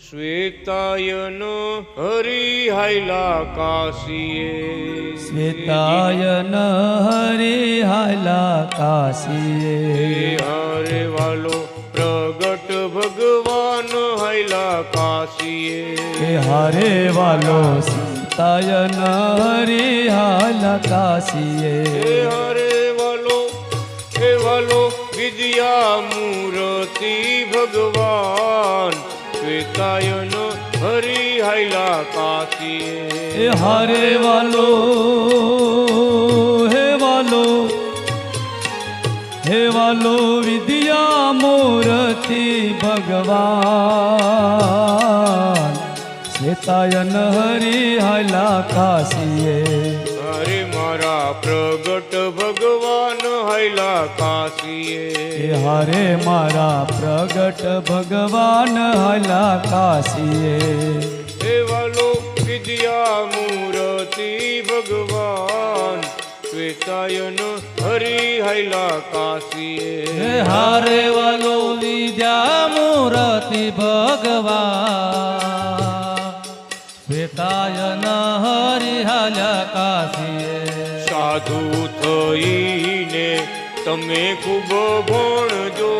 શ્વેતાયન હરિહાયલા કાશીએ શ્વેતાયન હરિહાલા કાશીએ હરે વાલો પ્રગટ ભગવાન હૈલા કાશીએ હરે વાલો સીતાયન હરિહાલા કાશીએ હરે વાલો હે વાલો વિદ્યા મૂર્તિ ભગવાન શ્વેતાયન હરિહાયલા કાશીએ હે હરે વાલો હે વાલો હે વાલો વિદ્યા મૂર્તિ ભગવાન શ્વેતાયન કાશીએ હરે મારા પ્રગટ ભગવાન હૈલા કાશીએ. હરે મારા પ્રગટ ભગવાન હૈલા કાશીએ. હે વાલો વિદ્યા મૂર્તિ ભગવાન શ્વેતાયન હરિ હૈલા કાશીએ. હારે વાલો વિદ્યા મૂર્તિ ભગવાન શ્વેતાયન હરિહલ કાશીએ. સાધુ થઈને તમે ખૂબ ભણજો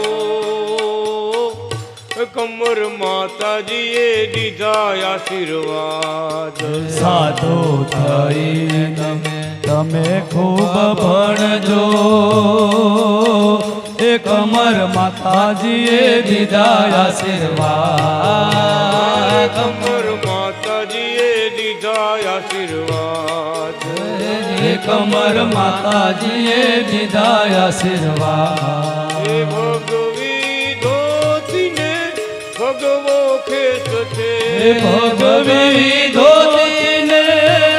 કમર માતાજીએ દીધા આશીર્વાદ. સાધુ થઈ તમે તમે ખૂબ ભણજો એ કમર માતાજીએ દીધા આશીર્વાદ. કમર કમર માતાજીએ દીધા આશીર્વાદ. ભગવી ધોતીને ભગવો ખેસ છે. ભગવી ધોતીને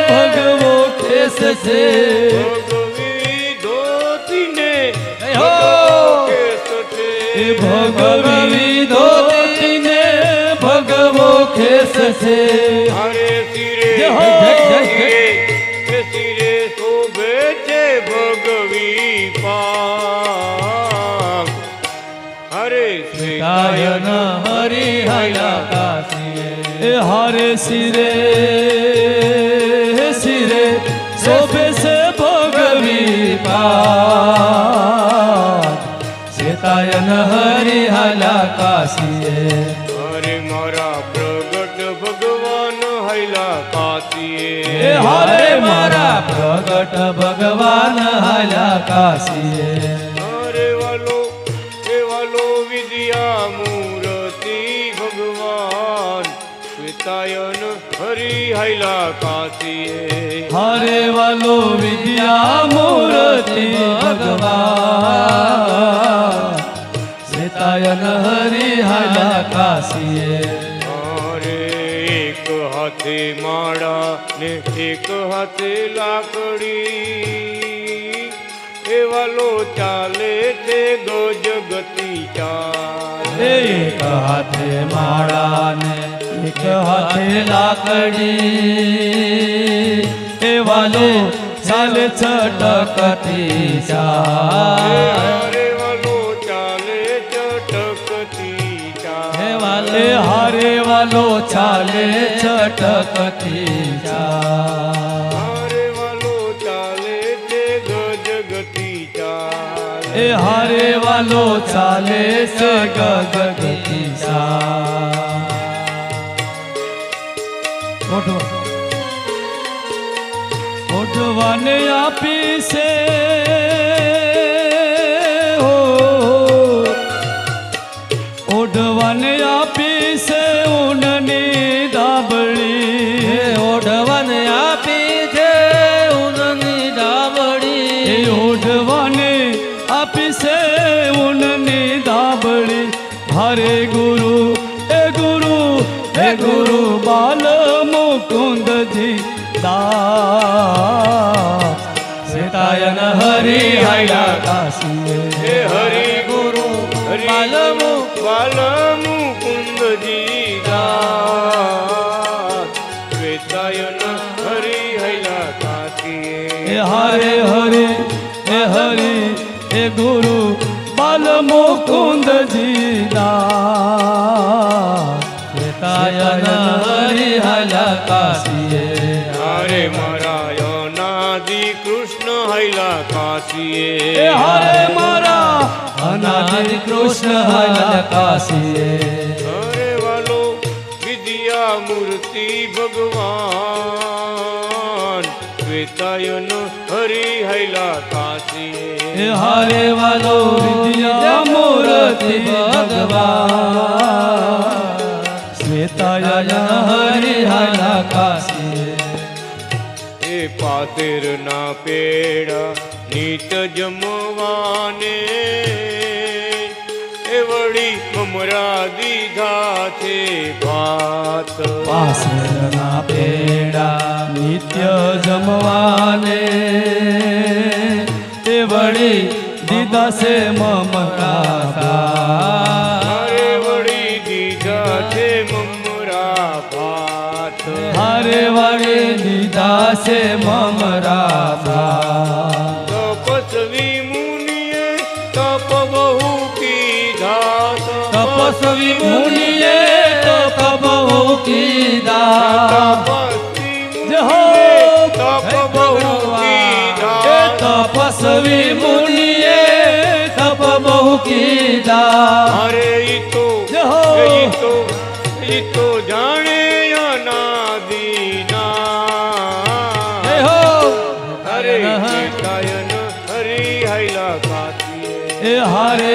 ભગવો ખેસ છે. ભગવી ધોતીને! ભગવો ખેસ છે. એ ભગવી ધોતીને ભગવો કેસ છે. હરે શિરે હરે ગાયન હરિહયા કાશીએ એ હરે શિરે શિરે શોભે સે ભોગવી પાદ શેતાયન હરિહલા કાશી હરે મારા પ્રગટ ભગવાન હૈલા કાશી કાશીએ હરે મારા પ્રગટ ભગવાન હલા કાશીએ હૈલા કાશીએ. હરે વાલો વિદ્યા મૂર્તિ ભગવાન. સીતાયન હરિહલા કાશીએ. હરે એક હાથે માળા ને એક હાથે લાકડી. એ વાલો ચાલે તે ગો જગતી ચાલે. એક હાથે માળા ને એક હાથે લાકડી એ વાલો ચાલે છટકતી ચાલ હરે વાલો ચાલે ચટકતી હે ચાલ વાલે હારે વાલો ગગતી ઓઢવાને આપી છે. હૈયા કાશીએ. હે હરિ ગુરુ પાલમુ. પાલમુ કુંદજી દાસ શ્વેતાયન હરિ હૈલા કાશીએ. હે હરે હરે હે હરે હે ગુરુ પાલમુ કુંદજી દાસ કૃષ્ણ હાલ કાશીએ અરે વાલો વિદ્યા મૂર્તિ ભગવાન વેતાયન હરિ હૈલા કાશીએ હરે હારે વાલો વિદ્યા મૂર્તિ ભગવાન શ્વેતાયન હરિ હૈલા કાશીએ એ પાતેરના પેડા નીત જમવાને એ વળી મમરા દીધા છે ભાત. પાસરના પેડા નિત્ય જમવાને એ વળી દીધા છે મમતા હરે વળી દીધા છે મમરા ભાત. હરે વળી દીધા છે મમરા તપસ્વી તપસ્વી મુનિએ! મુનિએ તપ કીધા તપસ્વી મુનિએ તપ બહુ કીધા અરે ઈ તો! ઈ તો ઈ તો જાણે અનાદીના હો! અરે કાયન હરી હૈલા કાતીએ એ હારે તો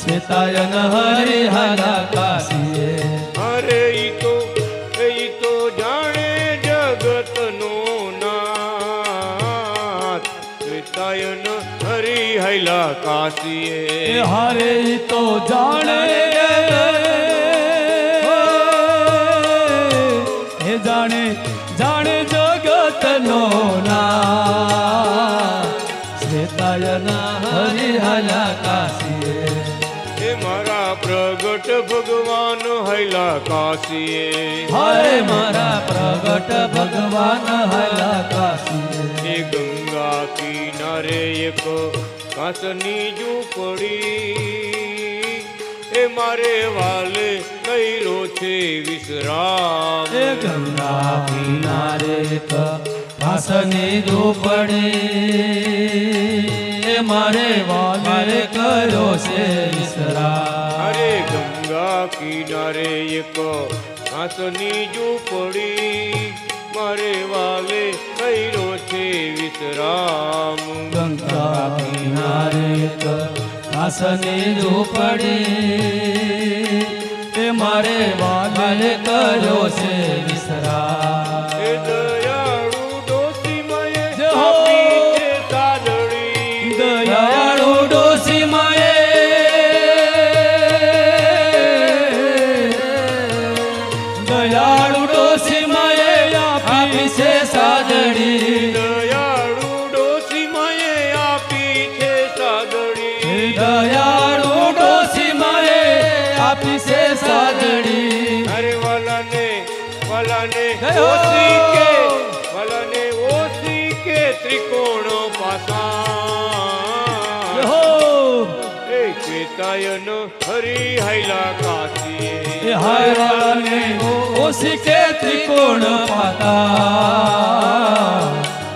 શ્વેતાયન હરે હરા કાશીએ અરે ઈ તો ઈ તો જાણે જગતનો નાથ. શ્વેતાયન હરી હૈલા એ હરે હારે તો જાણે શ્વેતાયન હરિ હરા કાશીએ હે મારા પ્રગટ ભગવાન હૈલા કાશીએ હરે મારા પ્રગટ ભગવાન હૈલા કાશીએ હે ગંગા કિનારે એક કાસની ઝૂંપડી. એ મારે વાલે કર્યો છે વિશ્રામ. હે ગંગા કિનારે કાસની ઝૂંપડી. મારે વાલે કરો છે વિશ્રામ અરે ગંગા કિનારે એક હાથની ઝૂંપડી મારે વાલે કર્યો છે વિશ્રામ ગંગા કિનારે કાસની ઝૂંપડી તે મારે વાલે કર્યો છે વિશ્રામ શ્વેતાયન હરી હૈલા કાશી વાળાને ઓસી કે ત્રિકોણ પાતા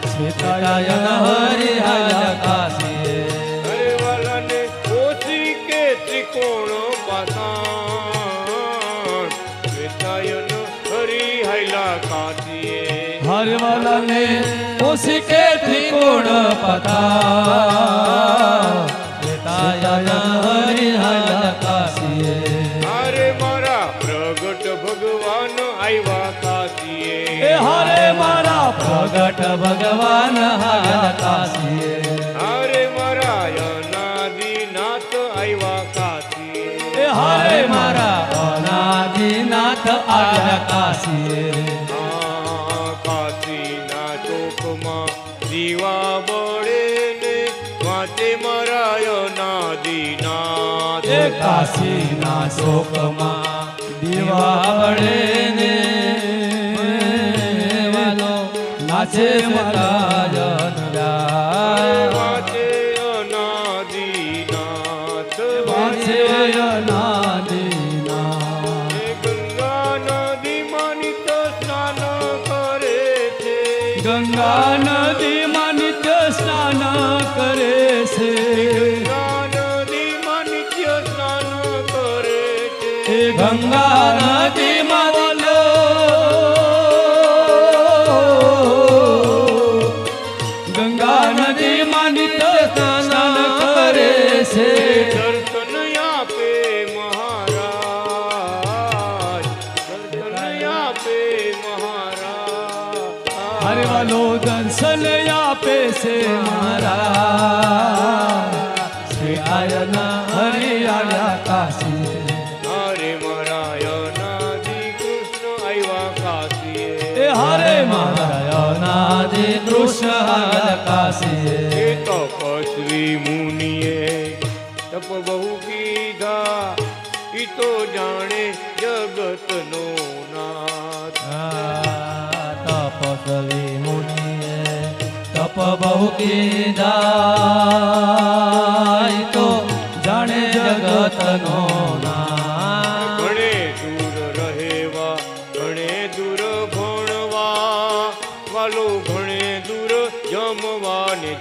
શ્વેતાયન હરિ હૈલા કાશી અરે વાલાને ઓસી કે ત્રિકોણ પાસા શ્વેતાયન હરી હૈલા કાશી હરવાલાને ઓસી કે ત્રિકોણ પતા પ્રગટ ભગવાન આવ્યા કાશીએ. હે હરે મારા પ્રગટ ભગવાન આવ્યા કાશીએ. હરે મારા અનાદિનાથ આવ્યા કાશીએ. હે હરે મારા અનાદિનાથ આવ્યા કાશીએ. કાશીના ચોકમાં દીવા બળે ને વાંચે મારા અનાદિનાથ. કાશીના શોકમાં બળે ને નાચે મારા કાશીએ હરે મહારાજ કૃષ્ણ કાશીએ તપસ્વી મુનિએ તપ બહુ કીધા ઈ તો જાણે જગતનો નાથ તપસ્વી મુનિએ તપ બહુ કીધા વાલો ઘણે દૂર જમવા ને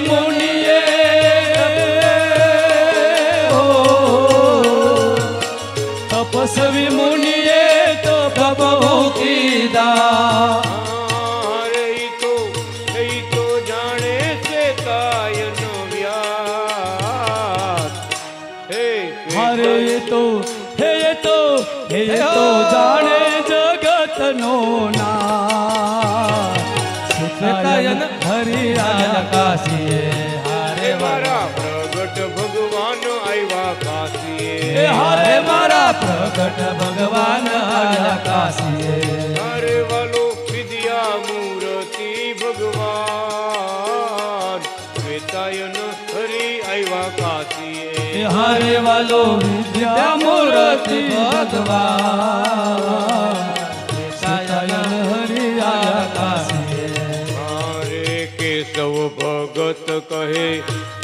તપસ્વી મારા પ્રગટ ભગવાન આવ્યા કાશીએ. હરે મારા પ્રગટ ભગવાન આવ્યા કાશીએ. હરે વાલો વિદ્યા મૂર્તિ ભગવાન વેતાયન હરિ આવ્યા કાશીએ. હરે વાલો વિદ્યા મૂર્તિ ભગવાન શ્વેતાયન હરિયા કાશીએ. મારે કેશવ ભગત કહે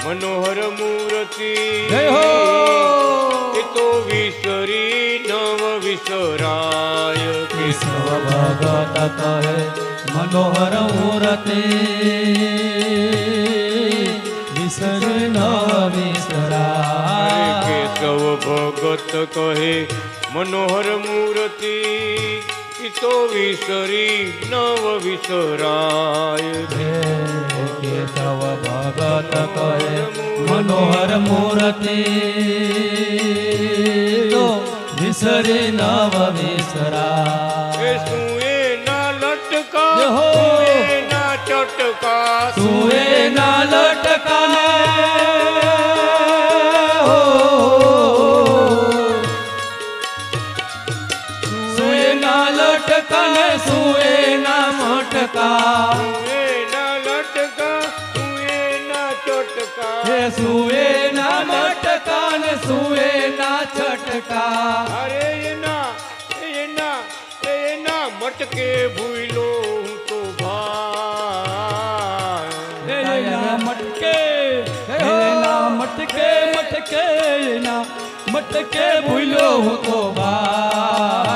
મનોહર મૂર્તિ. એ તો વિસરી નવ વિસરાય. કેશવ ભગત કહે મનોહર મૂર્તિ. વિસરી નવ વિસરાય. કેશવ ભગત કહે મનોહર મૂર્તિ. તો વિસરી નવ વિસરાય. કેશવ ભગત કરે મનોહર મૂર્તિ. તો વિસરી નવ વિસરા એ સુએ ના લટકા હો. સુએ ના ચટકા છટકા અરે એના એના એના મટકે ભૂલો હું તો ભાઈ એના મટકે એના મટકે મટકે એના મટકે ભૂલો હું તો બા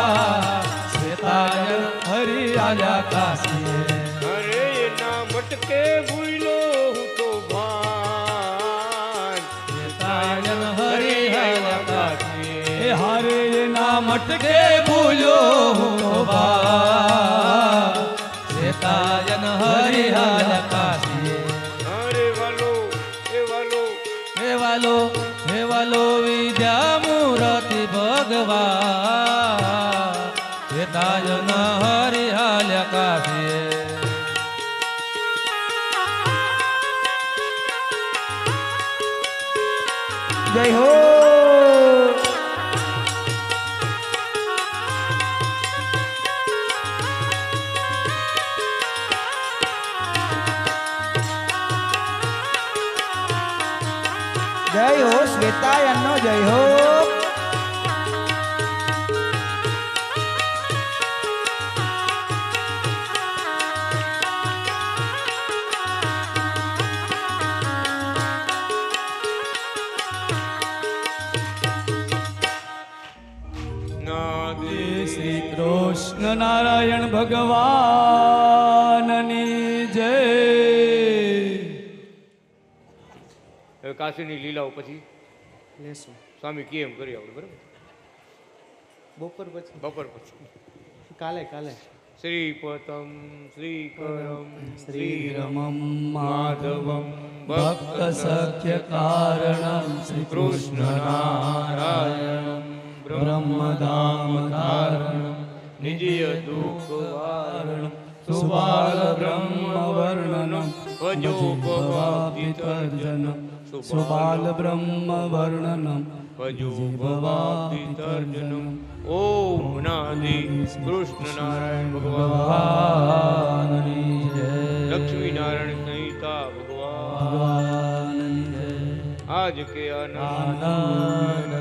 એ હારે એના મટકે ભૂલ્યો બા શ્વેતાયન હરિયાળા કાશીએ શ્વેતાયનનો જય હો. શ્રી કૃષ્ણ નારાયણ ભગવાનની જય. કાશીની લીલાઓ પછી લેશું. સ્વામી કે એમ કરી આપણે બરાબર? બપોર પછી. બપોર પછી. કાલે કાલે. શ્રીપતમ શ્રીકરમ શ્રીરમમ માધવમ ભક્ત સખ્ય કારણમ શ્રી કૃષ્ણ નારાયણ બ્રહ્મધામ ધારણ નિજય દુઃખ વારણ સુબાલ બ્રહ્મ વર્ણન ભજો ભવાબ્ધિ તર્જનમ સુબાલ બ્રહ્મ વર્ણનમ ભજો ભવાબ્ધિ તર્જનમ ઓમ નાદિ કૃષ્ણનારાયણ ભગવાન ભગવાનની જય લક્ષ્મી નારાયણ સંહિતા ભગવાન આજ કે આનંદ